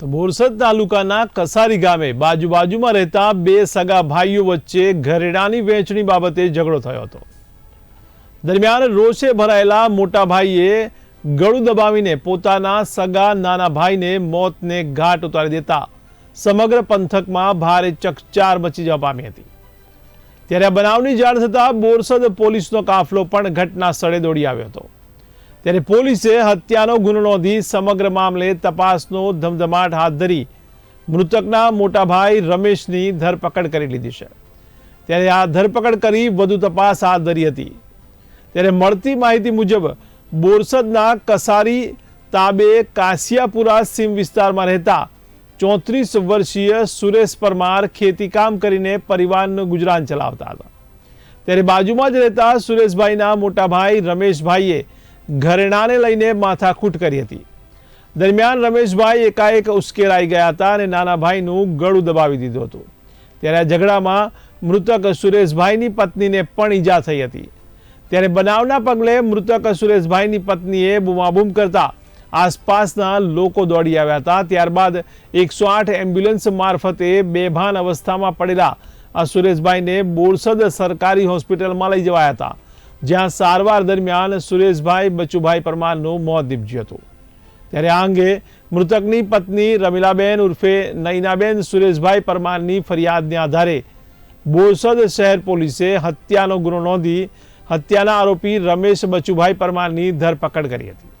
તો બોરસદ તાલુકાના કસારી ગામે બાજુ બાજુમાં રહેતા બે સગા ભાઈઓ વચ્ચે ઘરેણાની વહેંચણી બાબતે ઝઘડો થયો હતો. દરમિયાન રોષે ભરાયેલા મોટા ભાઈએ ગળું દબાવીને પોતાના સગા નાના ભાઈને મોતને ઘાટ ઉતારી દેતા સમગ્ર પંથકમાં ભારે ચકચાર મચી જવા પામી હતી. ત્યારે બનાવની જાણ થતાં બોરસદ પોલીસનો કાફલો પણ ઘટના સ્થળે દોડી આવ્યો હતો. ત્યારે પોલીસે હત્યાનો ગુનો નોંધી સમગ્ર મામલે તપાસનો ધમધમાટ હાથ ધરી મૃતકના મોટા ભાઈ રમેશની ધરપકડ કરી લીધી છે. ત્યારે આ ધરપકડ કરી વધુ તપાસ હાથ ધરી હતી. ત્યારે મળતી માહિતી મુજબ બોરસદના કસારી તાબે કાસિયાપુરા સીમ વિસ્તારમાં રહેતા ચોત્રીસ વર્ષીય સુરેશ પરમાર ખેતીકામ કરીને પરિવારનું ગુજરાન ચલાવતા હતા. ત્યારે બાજુમાં જ રહેતા સુરેશભાઈના મોટા ભાઈ રમેશભાઈએ ઘરેણાને લઈને માથાકૂટ કરી હતી. દરમિયાન રમેશભાઈ એકાએક ઉશ્કેરાઈ ગયા હતા અને નાના ભાઈનું ગળું દબાવી દીધું હતું. ત્યારે આ ઝઘડામાં મૃતક સુરેશભાઈની પત્નીને પણ ઈજા થઈ હતી. ત્યારે બનાવના પગલે મૃતક સુરેશભાઈની પત્નીએ બૂમાબૂમ કરતા આસપાસના લોકો દોડી આવ્યા હતા. ત્યારબાદ એકસો આઠ એમ્બ્યુલન્સ મારફતે બેભાન અવસ્થામાં પડેલા આ સુરેશભાઈને બોરસદ સરકારી હોસ્પિટલમાં લઈ જવાયા હતા. જ્યાં સારવાર દરમિયાન સુરેશભાઈ, બચુભાઈ પરમારનું મોત નીપજ્યું હતું. ત્યારે આ અંગે મૃતકની પત્ની રમીલાબેન ઉર્ફે નૈનાબેન સુરેશભાઈ પરમારની ફરિયાદને આધારે બોરસદ શહેર પોલીસે હત્યાનો ગુનો નોંધી હત્યાના આરોપી રમેશ બચુભાઈ પરમારની ધરપકડ કરી હતી.